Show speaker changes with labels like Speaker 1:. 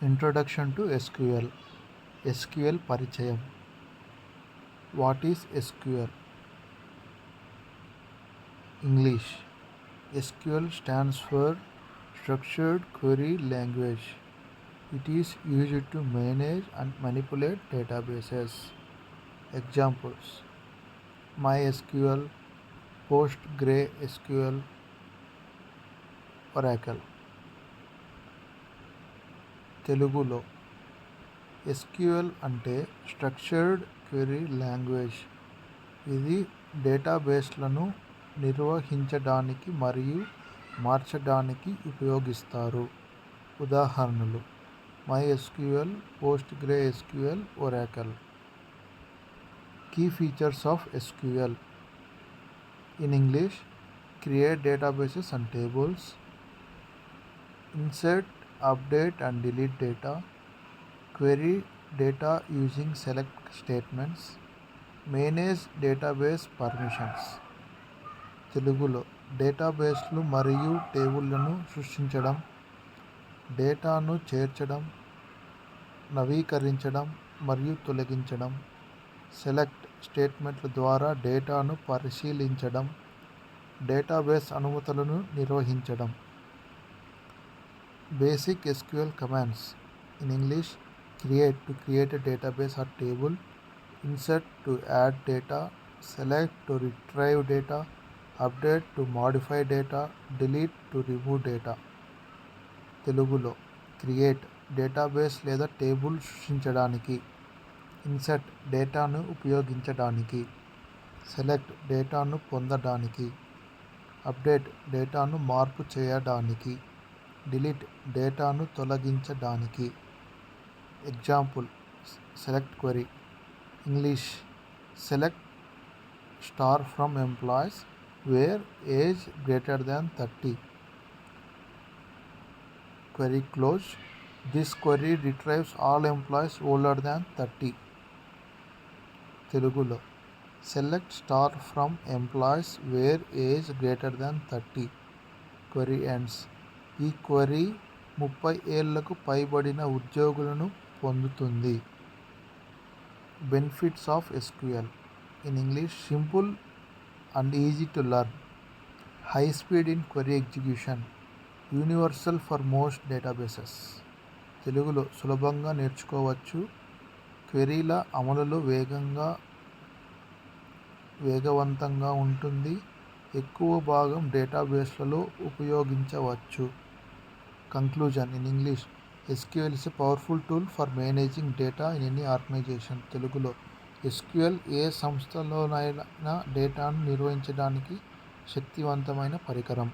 Speaker 1: Introduction to SQL SQL పరిచయం what is SQL English SQL stands for structured query language it is used to manage and manipulate databases. Examples MySQL PostgreSQL Oracle తెలుగులో SQL అంటే structured query language. ఇది డేటాబేస్లను నిర్వహించడానికి మరియు మార్చడానికి ఉపయోగిస్తారు. ఉదాహరణలు my SQL Postgre SQL Oracle key features of SQL in English create databases and tables insert update and delete data, query data using select statements, manage database permissions తెలుగులో డేటాబేస్లు మరియు టేబుళ్ళను సృష్టించడం డేటాను చేర్చడం నవీకరించడం మరియు తొలగించడం సెలెక్ట్ స్టేట్మెంట్ల ద్వారా డేటాను పరిశీలించడం డేటాబేస్ అనుమతులను నిర్వహించడం. Basic SQL commands in English create to create database or table insert to add data select to retrieve data update to modify data delete to remove data తెలుగులో క్రియేట్ డేటాబేస్ లేదా table సృష్టించడానికి. Insert డేటాను ఉపయోగించడానికి. Select డేటాను పొందడానికి. Update డేటాను మార్పు చేయడానికి. డిలీట్ డేటాను తొలగించడానికి. Example select query English select star from employees where age greater than thirty. Query close this query retrieves all employees older than thirty. తెలుగులో select star from employees where age greater than thirty. Query ends ఈ query ముప్పై ఏళ్ళకు పైబడిన ఉద్యోగులను పొందుతుంది. Benefits of SQL. In English simple and easy to learn. High speed in query execution. Universal for most databases. తెలుగులో సులభంగా నేర్చుకోవచ్చు. క్వెరీల అమలులో వేగంగా వేగవంతంగా ఉంటుంది. ఎక్కువ భాగం డేటాబేస్లలో ఉపయోగించవచ్చు. Conclusion in English SQL is a powerful tool for managing data in any organization తెలుగులో ఎస్క్యూఎల్ ఏ సంస్థలోనైనా డేటాను నిర్వహించడానికి శక్తివంతమైన పరికరం.